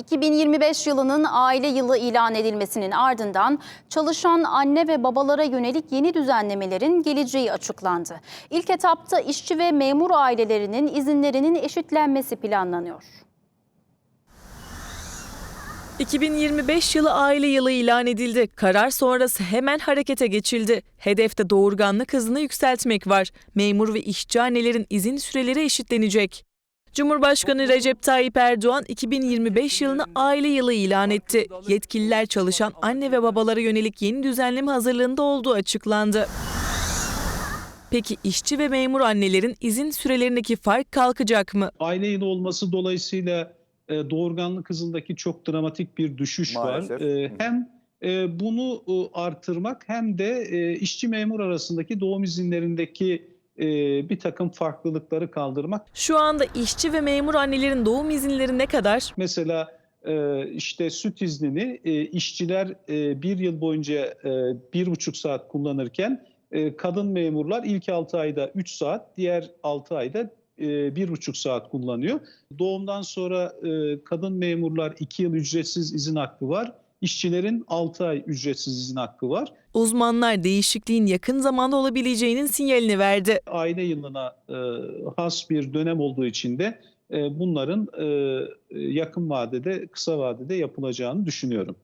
2025 yılının aile yılı ilan edilmesinin ardından çalışan anne ve babalara yönelik yeni düzenlemelerin geleceği açıklandı. İlk etapta işçi ve memur ailelerinin izinlerinin eşitlenmesi planlanıyor. 2025 yılı aile yılı ilan edildi. Karar sonrası hemen harekete geçildi. Hedefte doğurganlık hızını yükseltmek var. Memur ve işçi annelerin izin süreleri eşitlenecek. Cumhurbaşkanı Recep Tayyip Erdoğan 2025 yılını aile yılı ilan etti. Yetkililer çalışan anne ve babalara yönelik yeni düzenleme hazırlığında olduğu açıklandı. Peki işçi ve memur annelerin izin sürelerindeki fark kalkacak mı? aile yılı olması dolayısıyla e, doğurganlık hızındaki çok dramatik bir düşüş Maalesef. var. E, hem e, bunu artırmak hem de işçi memur arasındaki doğum izinlerindeki e, bir takım farklılıkları kaldırmak. Şu anda işçi ve memur annelerin doğum izinleri ne kadar? Mesela işte süt iznini işçiler bir yıl boyunca bir buçuk saat kullanırken kadın memurlar ilk 6 ayda 3 saat, diğer 6 ayda bir buçuk saat kullanıyor. Doğumdan sonra kadın memurlar 2 yıl ücretsiz izin hakkı var. İşçilerin 6 ay ücretsiz izin hakkı var. Uzmanlar değişikliğin yakın zamanda olabileceğinin sinyalini verdi. Aile yılına e, has bir dönem olduğu için de e, bunların e, yakın vadede, kısa vadede yapılacağını düşünüyorum.